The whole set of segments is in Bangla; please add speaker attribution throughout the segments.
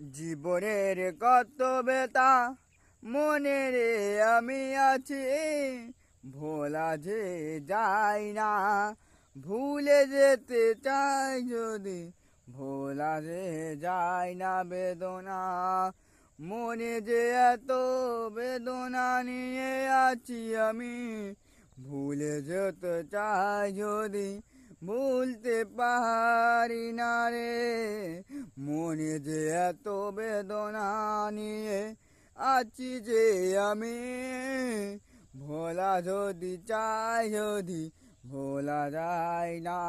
Speaker 1: জীবনের কত বেতা মনে রে আমি আছি। ভোলা যে যাই না, ভুলে যেতে চাই যদি। ভোলা যে যাই না, বেদনা, মনে যে এত বেদনা নিয়ে আছি আমি। ভুলে যেতে চাই যদি, ভুলতে পারি না রে। মনে যে এত বেদনা নিয়ে আছি যে আমি। ভোলা যদি চাই, যদি ভোলা যায় না।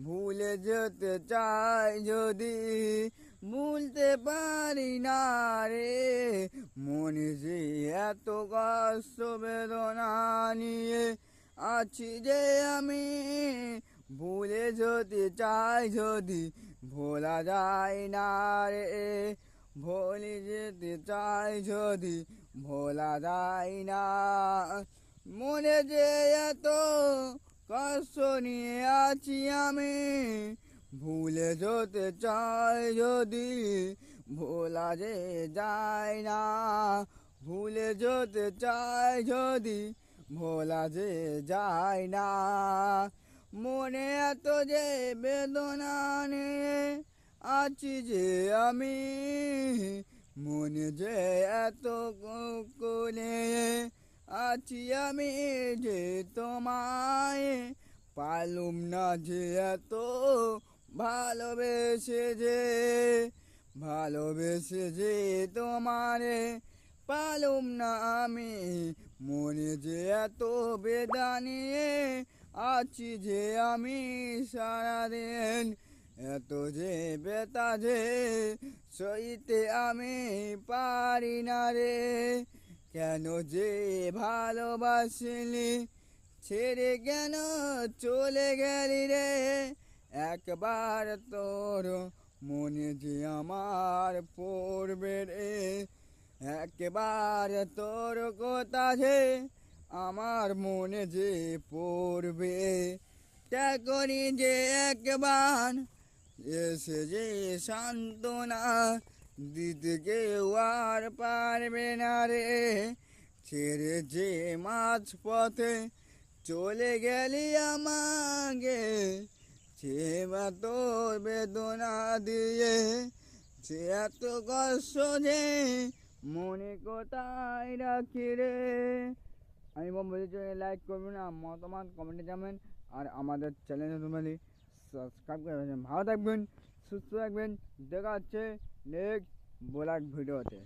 Speaker 1: ভুলে যেতে চাই, যদি ভুলতে পারি না রে। মনে যে এত কষ্ট, বেদনা নিয়ে আছি যে আমি। ভুলে যদি চাই, যদি ভোলা যায় না রে, ভুলে যেতে চাই যদি ভোলা যায় না। মনে যে এত কষ্ট নিয়ে আছি আমি, ভুলে যেতে চাই যদি ভোলা যে যায় না। ভুলে যেতে চাই যদি ভোলা যে যায় না। মনে এত যে বেদনা নিয়ে আছি যে আমি, মনে যে এত কোলে আছি আমি যে তোমায় পালুম না যে এত ভালোবেসে যে ভালোবেসে যে তোমারে পালুম না আমি। মনে যে এত বেদা নিয়ে আছি যে আমি সারাদিন এত যে বেতা যে সইতে আমি পারি না রে। কেন যে ভালোবাসিলি, ছেড়ে কেন চলে গেলি রে? একবার তোর মনে যে আমার পড়বে রে। একবার তোর কথা যে আমার মনে যে পড়বে। তা করি যে একবার এসে যে সান্ত্বনা দিতে কেউ আর পারবে না রে। ছেড়ে যে মাছ পথে চলে গেলি আমাকে, সে তোর বেদনা দিয়ে। সে এত কষ্ট যে মনে কোথায় রাখি রে? আমি বলছি লাইক করবেন না মতামত কমেন্টে যাবেন আর আমাদের চ্যানেল তোমালি সাবস্ক্রাইব করে ভালো থাকবেন সুস্থ থাকবেন। দেখা হচ্ছে নেক্সট ব্লগ ভিডিওতে।